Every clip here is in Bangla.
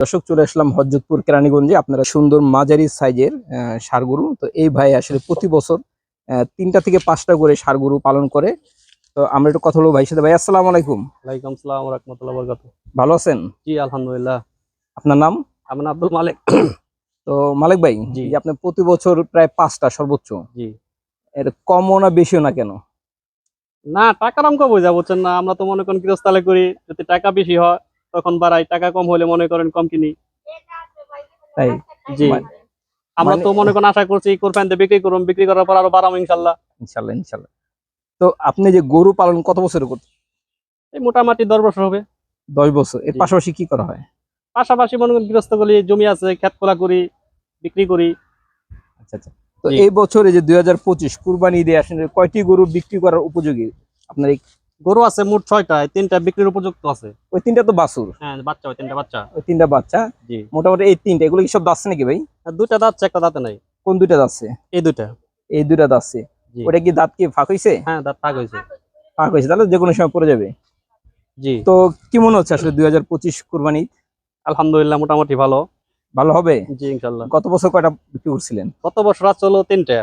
দর্শক চলে আসলাম হজরতপুর কেরানীগঞ্জে আপনারা সুন্দর মাঝারি সাইজের ষাঁড়গরু তো এই ভাই আসলে প্রতি বছর তিনটা থেকে পাঁচটা করে ষাঁড়গরু পালন করে। তো আমরা একটু কথা বলব ভাই সাথে। ভাই আসসালাম আলাইকুম। ওয়ালাইকুম সালাম রহমতুল্লাহ ভালো আছেন? জি আলহামদুলিল্লাহ। আপনার নাম? আমার আব্দুল মালিক। তো মালিক ভাই জি। আপনি প্রতি বছর প্রায় পাঁচটা সর্বোচ্চ। জি। এর কমও না বেশিও না কেন? না টাকার অঙ্ক বোঝা বুঝছেন না? আমরা তো মনে করেন গৃহস্থালে করি যদি টাকা বেশি হয় তখন বাড়াই টাকা কম হলে মনে করেন কম কিনি। তাই? জি। মানে- আমরা মানে- তো মনে করেন আশা করছি কোরবানিতে বিক্রি করুন বিক্রি করার পর আরও বাড়াবো ইনশাল্লাহ। ইনশাল্লাহ ইনশাল্লাহ। তো আপনি যে গরু পালন কত বছর করতে এই মোটামুটি দশ বছর হবে। দশ বছর। এর পাশাপাশি কি করা হয়? পাশাপাশি মনে করেন গৃহস্থ করি জমি আছে খেত খোলা করি বিক্রি করি। আচ্ছা আচ্ছা। তো এই বছরে যে দুই হাজার পঁচিশ কুরবানি ঈদে আসলে কয়টি গরু বিক্রি করার উপযোগী? আপনার এই গরু আছে মোট ছয়টা তিনটা বিক্রির উপযুক্ত আছে। ওই তিনটা তো বাছুর? হ্যাঁ বাচ্চা ওই তিনটা বাচ্চা। ওই তিনটা বাচ্চা? জি। মোটামুটি এই তিনটা এগুলো কি সব দাচ্ছে নাকি ভাই? আর দুইটা দাঁতছে একটা দাঁতে নাই। কোন দুইটা দাচ্ছে এই দুইটা। এই দুইটা দাচ্ছে জি। ওটা কি দাঁত কি ফাঁক হয়েছে হ্যাঁ দাঁত থাক হয়েছে ফাঁক হয়েছে তাহলে যে কোনো সময় পড়ে যাবে। জি। তো কি মনে হচ্ছে আসলে দুই হাজার পঁচিশ কুরবানি আলহামদুলিল্লাহ মোটামুটি ভালো। ভালো হবে? জি ইনশাল্লাহ গত বছর কয়টা বিক্রি করছিলেন? গত বছর রাত চলো তিনটা।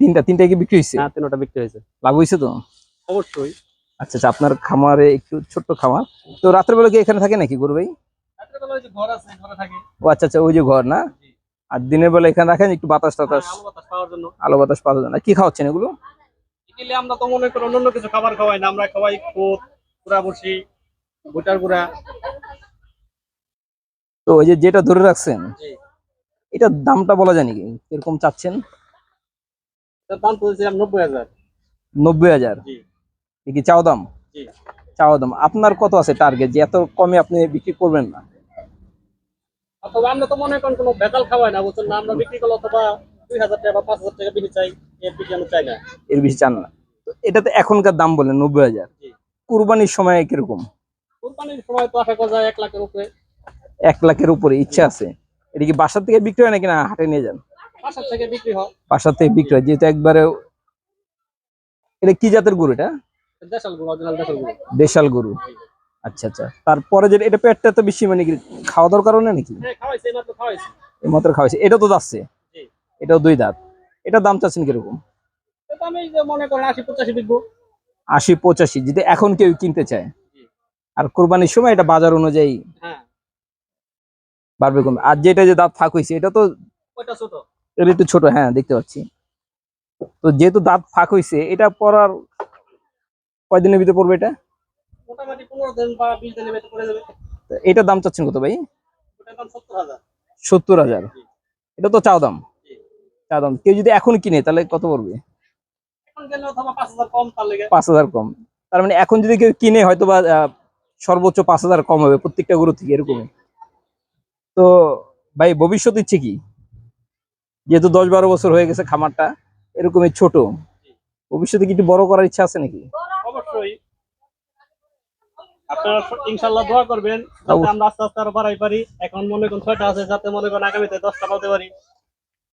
তিনটা তিনটা কি বিক্রি হয়েছে হ্যাঁ তিনটা বিক্রি হয়েছে লাভ হয়েছে তো? অবশ্যই। আচ্ছা আচ্ছা আপনার খামারে একটু ছোট্ট খামার। তো রাত্রে বেলা কি এখানে থাকে নাকি গরু ভাই ঘর থাকে। ও আচ্ছা আচ্ছা ওই যে ঘর না? আর দিনের বেলা এখানে রাখেন একটু বাতাস টাতাস? আলু বাতাস খাওয়ার জন্য। কি খাওয়াচ্ছেন এগুলো? আমরা তো মনে করি অন্য কিছু খাবার খাওয়াই না আমরা খাওয়াই খুদ গুড়া বসি ভুটার গুড়া। তো ওই যে যেটা ধরে রাখছেন জি। এটার দামটা বলা যায় নাকি? কীরকম চাচ্ছেন? দাম তো নব্বই হাজার। নব্বই হাজার। কি চাও দাম? চাওয়া দাম। আপনার কত আছে টার্গেট যে এত কমে আপনি বিক্রি করবেন না। অথবা আমরা তো মনে করেন কোনো বেতাল খাওয়াই না বুঝছেন না আমরা বিক্রি করলে অথবা দুই হাজার টাকা বা পাঁচ হাজার টাকা বেশি চাই এর বেশি আমরা চাই না। এর বেশি চান না। তো এখনকার দাম বলেন নব্বই হাজার। কুরবানির সময় কীরকম? কোরবানির সময় তো আশা করা যায় এক লাখের উপরে। এক লাখের উপরে ইচ্ছা আছে। এটা কি বাসার থেকে বিক্রি হয় নাকি না হাটে নিয়ে যান? হাজার থেকে বিক্রি হয়। বাসার থেকে বিক্রি হয় যেহেতু একবারে এটা কি জাতের গরু এটা? দেশাল গরু আচ্ছা আচ্ছা। তারপরে যে এটা পেটটা তো বেশি মানে খাওয়া দরকার কারণে নাকি? হ্যাঁ এই মাত্র খাওয়াইছি। এটা তো যাচ্ছে। এটাও দুই দাঁত। এটা দাম চাচ্ছেন কীরকম? আশি পঁচাশি যদি এখন কেউ কিনতে চায় আর কোরবানির সময় এটা বাজার অনুযায়ী হ্যাঁ। বাড়বে কমবে। আর যেটা যে দাঁত ফাঁক হয়েছে এটা তো এটা একটু ছোট হ্যাঁ দেখতে পাচ্ছি। তো যেহেতু দাঁত ফাঁক হয়েছে এটা পরার কয়দিনের ভিতরে পড়বে এটা? মোটামুটি পনেরো দিন বা বিশ দিনের ভেতরে করে যাবে। এটার দাম চাচ্ছেন কত ভাই? সত্তর হাজার। এটা তো চাও দাম? জি। চাও দাম। কেউ যদি এখন কিনে তাহলে কত পড়বে? এখন গেলে অথবা পাঁচ হাজার কম তার লেগে। পাঁচ হাজার কম। তার মানে এখন যদি কেউ কিনে হয়তো বা সর্বোচ্চ পাঁচ হাজার কম হবে প্রত্যেকটা গরু থেকে এরকমই। তো ভাই ভবিষ্যৎ ইচ্ছে কি? যেহেতু দশ বারো বছর হয়ে গেছে খামারটা এরকমই ছোট। ভবিষ্যতে কি একটু বড় করার ইচ্ছা আছে নাকি? আপনারা ইনশাল্লাহ দোয়া করবেন যাতে আমরা আস্তে আস্তে আরও বাড়াই পারি। এখন মনে করেন ছয়টা আছে যাতে মনে করেন আগামীতে দশটা পাতে পারি।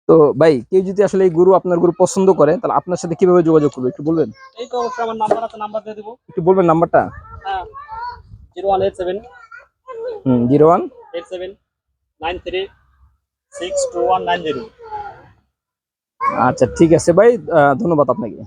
তো ভাই কেউ যদি আসলে এই গরু আপনার গরু পছন্দ করে তাহলে আপনার সাথে কীভাবে যোগাযোগ করবে একটু বলবেন? এই তো অবশ্যই আমার নাম্বার আছে নাম্বার দিয়ে দিব। একটু বলবেন নাম্বারটা? হ্যাঁ জিরো ওয়ান এইট সেভেন। হুম zero one? Eight seven nine three six two one nine zero. আচ্ছা ঠিক আছে ভাই ধন্যবাদ আপনাকে।